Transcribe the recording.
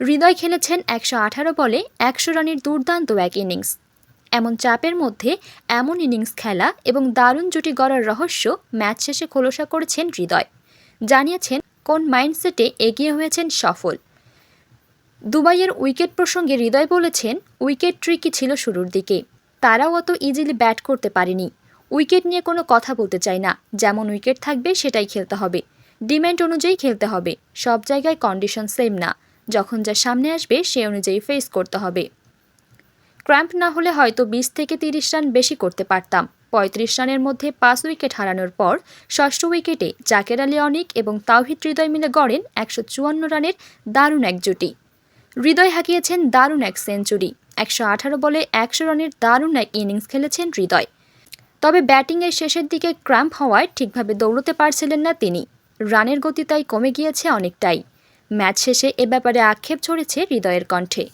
হৃদয় খেলেছেন একশো আঠারো বলে একশো রানের দুর্দান্ত এক ইনিংস। এমন চাপের মধ্যে এমন ইনিংস খেলা এবং দারুণ জুটি গড়ার রহস্য ম্যাচ শেষে খোলসা করেছেন হৃদয়। জানিয়েছেন, কোন মাইন্ডসেটে এগিয়ে হয়েছেন সফল। দুবাইয়ের উইকেট প্রসঙ্গে হৃদয় বলেছেন, উইকেট ট্রিকই ছিল শুরুর দিকে। তারাও অত ইজিলি ব্যাট করতে পারেনি। উইকেট নিয়ে কোনো কথা বলতে চাই না। যেমন উইকেট থাকবে সেটাই খেলতে হবে। ডিম্যান্ড অনুযায়ী খেলতে হবে। সব জায়গায় কন্ডিশন সেম না। যখন যা সামনে আসবে, সে অনুযায়ী ফেস করতে হবে। ক্র্যাম্প না হলে হয়তো বিশ থেকে তিরিশ রান বেশি করতে পারতাম। পঁয়ত্রিশ রানের মধ্যে পাঁচ উইকেট হারানোর পর, ষষ্ঠ উইকেটে জাকের আলী অনিক এবং তাওহিদ হৃদয় মিলে গড়েন একশো চুয়ান্ন রানের দারুণ এক জুটি। হৃদয় হাঁকিয়েছেন দারুণ এক সেঞ্চুরি একশো আঠারো বলে একশো রানের দারুণ এক ইনিংস খেলেছেন হৃদয়। তবে ব্যাটিংয়ের শেষের দিকে ক্র্যাম্প হওয়ায় ঠিকভাবে দৌড়তে পারছিলেন না তিনি। রানের গতি তাই কমে গিয়েছে অনেকটাই। ম্যাচ শেষে এ ব্যাপারে আক্ষেপ ঝরেছে হৃদয়ের কণ্ঠে।